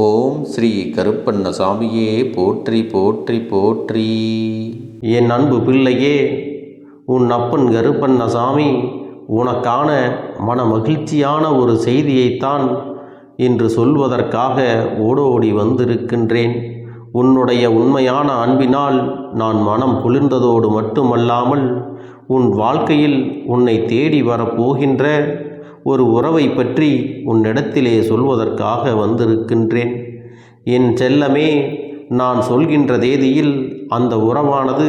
ஓம் ஸ்ரீ கருப்பண்ணசாமியே போற்றி போற்றி போற்றி. என் அன்பு பிள்ளையே உன் அப்பன் கருப்பண்ணசாமி உனக்கான மன மகிழ்ச்சியான ஒரு செய்தியைத்தான் இன்று சொல்வதற்காக ஓடோடி வந்திருக்கின்றேன். உன்னுடைய உண்மையான அன்பினால் நான் மனம் குளிர்ந்ததோடு மட்டுமல்லாமல் உன் வாழ்க்கையில் உன்னை தேடி வரப்போகின்ற ஒரு உறவை பற்றி உன்னிடத்திலே சொல்வதற்காக வந்திருக்கின்றேன். என் செல்லமே நான் சொல்கின்ற தேதியில் அந்த உறவானது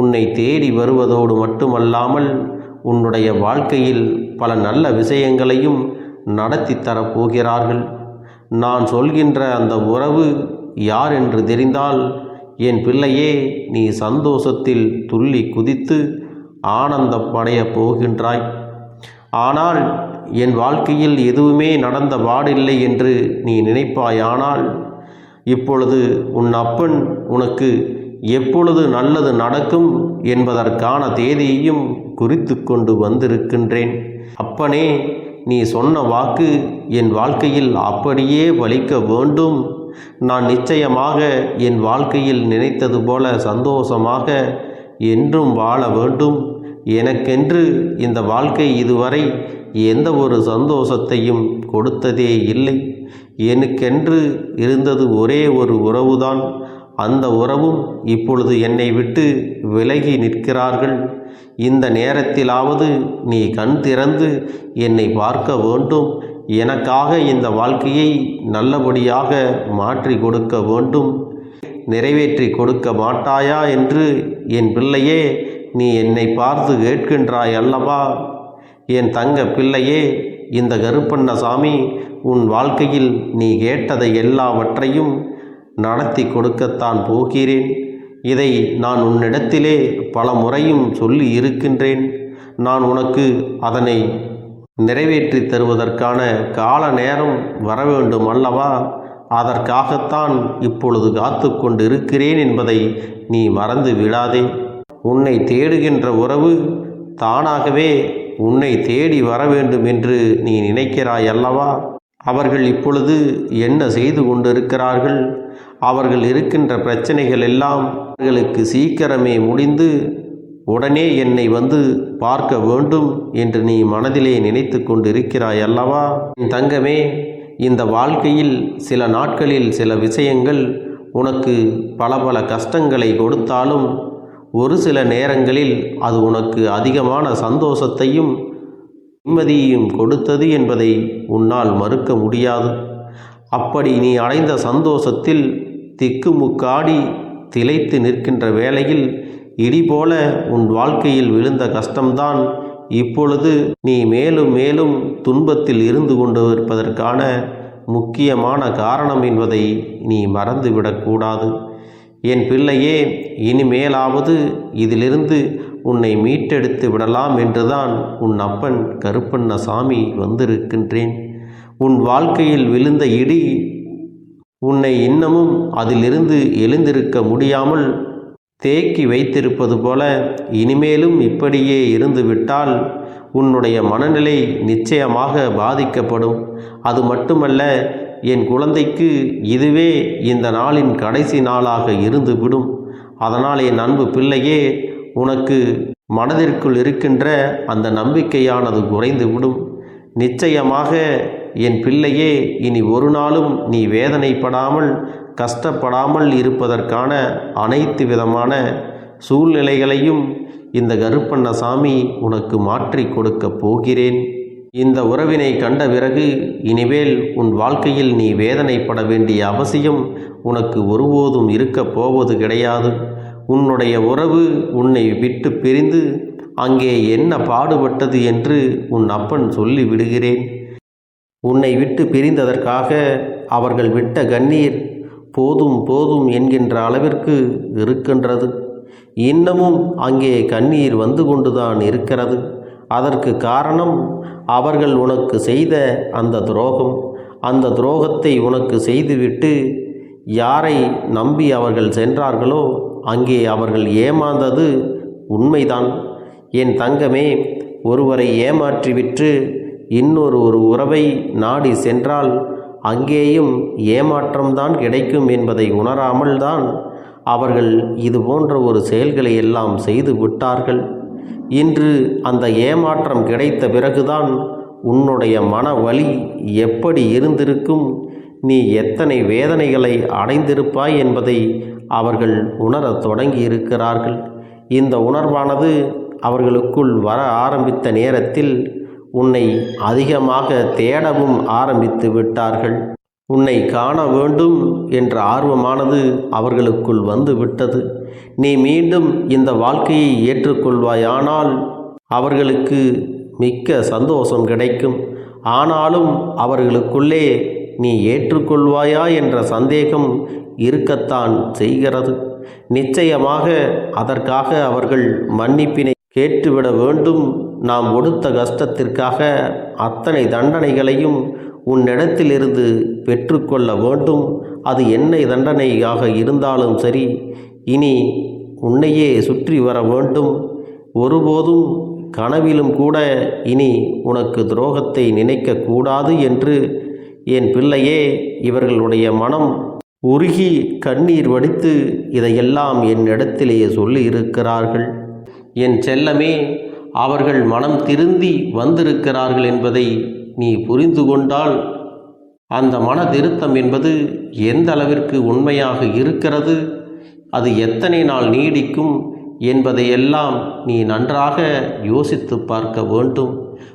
உன்னை தேடி வருவதோடு மட்டுமல்லாமல் உன்னுடைய வாழ்க்கையில் பல நல்ல விஷயங்களையும் நடத்தி தரப்போகிறார்கள். நான் சொல்கின்ற அந்த உறவு யார் என்று தெரிந்தால் என் பிள்ளையே நீ சந்தோஷத்தில் துள்ளி குதித்து ஆனந்தப்படையப் போகின்றாய். ஆனால் என் வாழ்க்கையில் எதுவுமே நடந்த பாடில்லை என்று நீ நினைப்பாயானால் இப்பொழுது உன் அப்பன் உனக்கு எப்பொழுது நல்லது நடக்கும் என்பதற்கான தேதியையும் குறித்து கொண்டு வந்திருக்கின்றேன். அப்பனே நீ சொன்ன வாக்கு என் வாழ்க்கையில் அப்படியே வலிக்க வேண்டும். நான் நிச்சயமாக என் வாழ்க்கையில் நினைத்தது போல சந்தோஷமாக என்றும் வாழ வேண்டும். எனக்கென்று இந்த வாழ்க்கை இதுவரை எந்த ஒரு சந்தோஷத்தையும் கொடுத்ததே இல்லை. எனக்கென்று இருந்தது ஒரே ஒரு உறவுதான். அந்த உறவும் இப்பொழுது என்னை விட்டு விலகி நிற்கிறார்கள். இந்த நேரத்திலாவது நீ கண் திறந்து என்னை பார்க்க வேண்டும். எனக்காக இந்த வாழ்க்கையை நல்லபடியாக மாற்றி கொடுக்க வேண்டும். நிறைவேற்றி கொடுக்க மாட்டாயா என்று என் பிள்ளையே நீ என்னை பார்த்து கேட்கின்றாய் அல்லவா? என் தங்க பிள்ளையே இந்த கருப்பண்ணசாமி உன் வாழ்க்கையில் நீ கேட்டதை எல்லாவற்றையும் நடத்தி கொடுக்கத்தான் போகிறேன். இதை நான் உன்னிடத்திலே பல முறையும் சொல்லி இருக்கின்றேன். நான் உனக்கு அதனை நிறைவேற்றி தருவதற்கான கால நேரம் வர வேண்டும் அல்லவா? அதற்காகத்தான் இப்பொழுது காத்து கொண்டிருக்கிறேன் என்பதை நீ மறந்து விடாதே. உன்னை தேடுகின்ற உறவு தானாகவே உன்னை தேடி வர வேண்டும் என்று நீ நினைக்கிறாய் அல்லவா அவர்கள் இப்பொழுது என்ன செய்து கொண்டிருக்கிறார்கள்? அவர்கள் இருக்கின்ற பிரச்சனைகள் எல்லாம் அவர்களுக்கு சீக்கிரமே முடிந்து உடனே என்னை வந்து பார்க்க வேண்டும் என்று நீ மனதிலே நினைத்து கொண்டிருக்கிறாய் அல்லவா என் தங்கமே இந்த வாழ்க்கையில் சில நாட்களில் சில விஷயங்கள் உனக்கு பல பல கஷ்டங்களை கொடுத்தாலும் ஒரு சில நேரங்களில் அது உனக்கு அதிகமான சந்தோஷத்தையும் நிம்மதியையும் கொடுத்தது என்பதை உன்னால் மறுக்க முடியாது. அப்படி நீ அடைந்த சந்தோஷத்தில் திக்குமுக்காடி திளைத்து நிற்கின்ற வேளையில் இடி போல உன் வாழ்க்கையில் விழுந்த கஷ்டம்தான் இப்பொழுது நீ மேலும் மேலும் துன்பத்தில் இருந்து கொண்டு இருப்பதற்கான முக்கியமான காரணம் என்பதை நீ மறந்துவிடக்கூடாது. என் பிள்ளையே இனிமேலாவது இதிலிருந்து உன்னை மீட்டெடுத்து விடலாம் என்றுதான் உன் அப்பன் கருப்பண்ணசாமி வந்திருக்கின்றேன். உன் வாழ்க்கையில் விழுந்த இடி உன்னை இன்னமும் அதிலிருந்து எழுந்திருக்க முடியாமல் தேக்கி வைத்திருப்பது போல இனிமேலும் இப்படியே இருந்துவிட்டால் உன்னுடைய மனநிலை நிச்சயமாக பாதிக்கப்படும். அது மட்டுமல்ல என் குழந்தைக்கு இதுவே இந்த நாளின் கடைசி நாளாக இருந்துவிடும். அதனால் என் அன்பு பிள்ளையே உனக்கு மனதிற்குள் இருக்கின்ற அந்த நம்பிக்கையானது குறைந்துவிடும். நிச்சயமாக என் பிள்ளையே இனி ஒரு நாளும் நீ வேதனைப்படாமல் கஷ்டப்படாமல் இருப்பதற்கான அனைத்து விதமான சூழ்நிலைகளையும் இந்த கருப்பண்ணசாமி உனக்கு மாற்றி கொடுக்கப் போகிறேன். இந்த உறவினை கண்ட பிறகு இனிமேல் உன் வாழ்க்கையில் நீ வேதனைப்பட வேண்டிய அவசியம் உனக்கு ஒருபோதும் இருக்கப் போவது கிடையாது. உன்னுடைய உறவு உன்னை விட்டு பிரிந்து அங்கே என்ன பாடுபட்டது என்று உன் அப்பன் சொல்லி விடுகிறேன் உன்னை விட்டு பிரிந்ததற்காக அவர்கள் விட்ட கண்ணீர் போதும் போதும் என்கின்ற அளவிற்கு இருக்கின்றது. இன்னமும் அங்கே கண்ணீர் வந்து கொண்டுதான் இருக்கிறது. அதற்கு காரணம் அவர்கள் உனக்கு செய்த அந்த துரோகம். அந்த துரோகத்தை உனக்கு செய்துவிட்டு யாரை நம்பி அவர்கள் சென்றார்களோ அங்கே அவர்கள் ஏமாந்தது உண்மைதான். என் தங்கமே ஒருவரை ஏமாற்றிவிட்டு இன்னொரு ஒரு உறவை நாடி சென்றால் அங்கேயும் ஏமாற்றம்தான் கிடைக்கும் என்பதை உணராமல்தான் அவர்கள் இது போன்ற ஒரு செயல்களை எல்லாம் செய்து விட்டார்கள். இன்று அந்த ஏமாற்றம் கிடைத்த பிறகுதான் உன்னுடைய மன வலி எப்படி இருந்திருக்கும்? நீ எத்தனை வேதனைகளை அடைந்திருப்பாய் என்பதை அவர்கள் உணரத் தொடங்கி இருக்கிறார்கள் இந்த உணர்வானது அவர்களுக்குள் வர ஆரம்பித்த நேரத்தில் உன்னை அதிகமாக தேடவும் ஆரம்பித்து விட்டார்கள். உன்னை காண வேண்டும் என்ற ஆர்வமானது அவர்களுக்குள் வந்து விட்டது நீ மீண்டும் இந்த வாழ்க்கையை ஏற்றுக்கொள்வாயானால் அவர்களுக்கு மிக்க சந்தோஷம் கிடைக்கும். ஆனாலும் அவர்களுக்குள்ளே நீ ஏற்றுக்கொள்வாயா என்ற சந்தேகம் இருக்கத்தான் செய்கிறது. நிச்சயமாக அதற்காக அவர்கள் மன்னிப்பினை கேட்டுவிட வேண்டும். நாம் ஒடுத்த கஷ்டத்திற்காக அத்தனை தண்டனைகளையும் உன்னிடத்திலிருந்து பெற்றுக்கொள்ள வேண்டும். அது என்ன தண்டனையாக இருந்தாலும் சரி இனி உன்னையே சுற்றி வர வேண்டும். ஒருபோதும் கனவிலும் கூட இனி உனக்கு துரோகத்தை நினைக்கக்கூடாது என்று என் பிள்ளையே இவர்களுடைய மனம் உருகி கண்ணீர் வடித்து இதையெல்லாம் என்னிடத்திலேயே சொல்லி இருக்கிறார்கள் என் செல்லமே அவர்கள் மனம் திருந்தி வந்திருக்கிறார்கள் என்பதை நீ புரிந்து கொண்டால் அந்த மன திருத்தம் என்பது எந்த அளவிற்கு உண்மையாக இருக்கிறது? அது எத்தனை நாள் நீடிக்கும் என்பதையெல்லாம் நீ நன்றாக யோசித்து பார்க்க வேண்டும்.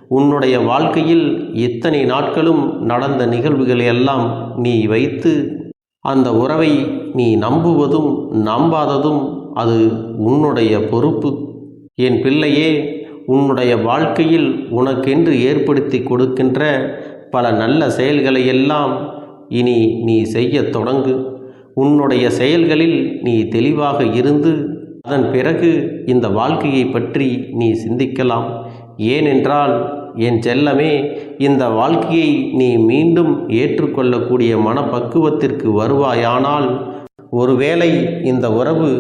உன்னுடைய வாழ்க்கையில் இத்தனை நாட்களும் நடந்த நிகழ்வுகளை எல்லாம் நீ வைத்து அந்த உறவை நீ நம்புவதும் நம்பாததும் அது உன்னுடைய பொறுப்பு. என் பிள்ளையே உன்னுடைய வாழ்க்கையில் உனக்கென்று ஏற்படுத்தி கொடுக்கின்ற பல நல்ல செயல்களை எல்லாம் இனி நீ செய்யத் தொடங்கு. உன்னுடைய செயல்களில் நீ தெளிவாக இருந்து அதன் பிறகு இந்த வாழ்க்கையை பற்றி நீ சிந்திக்கலாம். ஏனென்றால் என் செல்லமே இந்த வாழ்க்கையை நீ மீண்டும் ஏற்றுக்கொள்ளக்கூடிய மனப்பக்குவத்திற்கு வருவாயானால் ஒருவேளை இந்த உறவு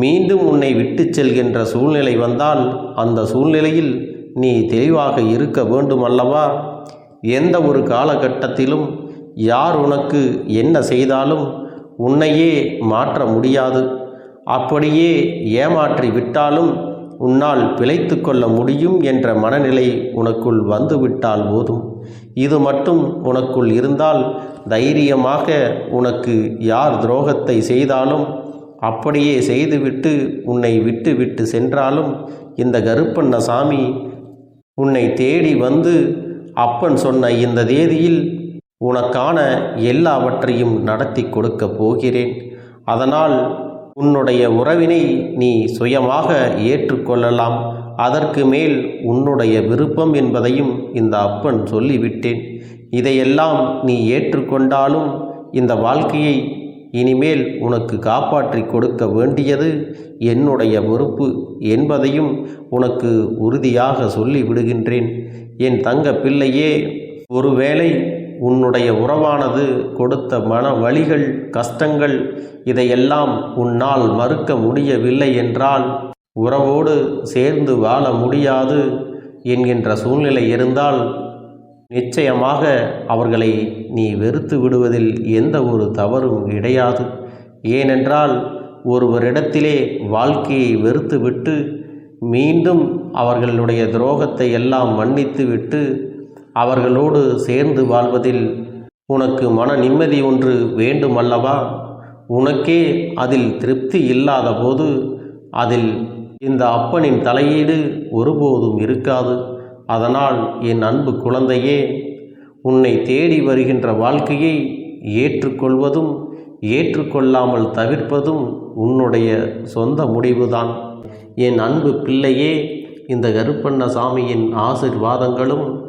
மீண்டும் உன்னை விட்டு செல்கின்ற சூழ்நிலை வந்தால் அந்த சூழ்நிலையில் நீ தெளிவாக இருக்க வேண்டும் அல்லவா எந்த ஒரு காலகட்டத்திலும் யார் உனக்கு என்ன செய்தாலும் உன்னையே மாற்ற முடியாது. அப்படியே ஏமாற்றி விட்டாலும் உன்னால் பிழைத்து கொள்ள முடியும் என்ற மனநிலை உனக்குள் வந்துவிட்டால் போதும். இது மட்டும் உனக்குள் இருந்தால் தைரியமாக உனக்கு யார் துரோகத்தை செய்தாலும் அப்படியே செய்துவிட்டு உன்னை விட்டு விட்டு சென்றாலும் இந்த கருப்பண்ண சாமி உன்னை தேடி வந்து அப்பன் சொன்ன இந்த தேதியில் உனக்கான எல்லாவற்றையும் நடத்தி கொடுக்கப் போகிறேன். அதனால் உன்னுடைய உறவினை நீ சுயமாக ஏற்றுக்கொள்ளலாம். அதற்கு மேல் உன்னுடைய விருப்பம் என்பதையும் இந்த அப்பன் சொல்லிவிட்டேன். இதையெல்லாம் நீ ஏற்றுக்கொண்டாலும் இந்த வாழ்க்கையை இனிமேல் உனக்கு காப்பாற்றி கொடுக்க வேண்டியது என்னுடைய பொறுப்பு என்பதையும் உனக்கு உறுதியாக சொல்லி விடுகின்றேன் என் தங்க பிள்ளையே ஒருவேளை உன்னுடைய உறவானது கொடுத்த மன வழிகள் கஷ்டங்கள் இதையெல்லாம் உன்னால் மறுக்க முடியவில்லை என்றால் உறவோடு சேர்ந்து வாழ முடியாது என்கின்ற சூழ்நிலை இருந்தால் நிச்சயமாக அவர்களை நீ வெறுத்து விடுவதில் எந்த ஒரு தவறும் கிடையாது. ஏனென்றால் ஒருவரிடத்திலே வாழ்க்கையை வெறுத்துவிட்டு மீண்டும் அவர்களுடைய துரோகத்தை எல்லாம் மன்னித்துவிட்டு அவர்களோடு சேர்ந்து வாழ்வதில் உனக்கு மன நிம்மதி ஒன்று வேண்டுமல்லவா? உனக்கே அதில் திருப்தி இல்லாத போது அதில் இந்த அப்பனின் தலையீடு ஒருபோதும் இருக்காது. அதனால் என் அன்பு குழந்தையே உன்னை தேடி வருகின்ற வாழ்க்கையை ஏற்றுக்கொள்வதும் ஏற்றுக்கொள்ளாமல் தவிர்ப்பதும் உன்னுடைய சொந்த முடிவுதான். என் அன்பு பிள்ளையே இந்த கருப்பண்ண சாமியின் ஆசிர்வாதங்களும்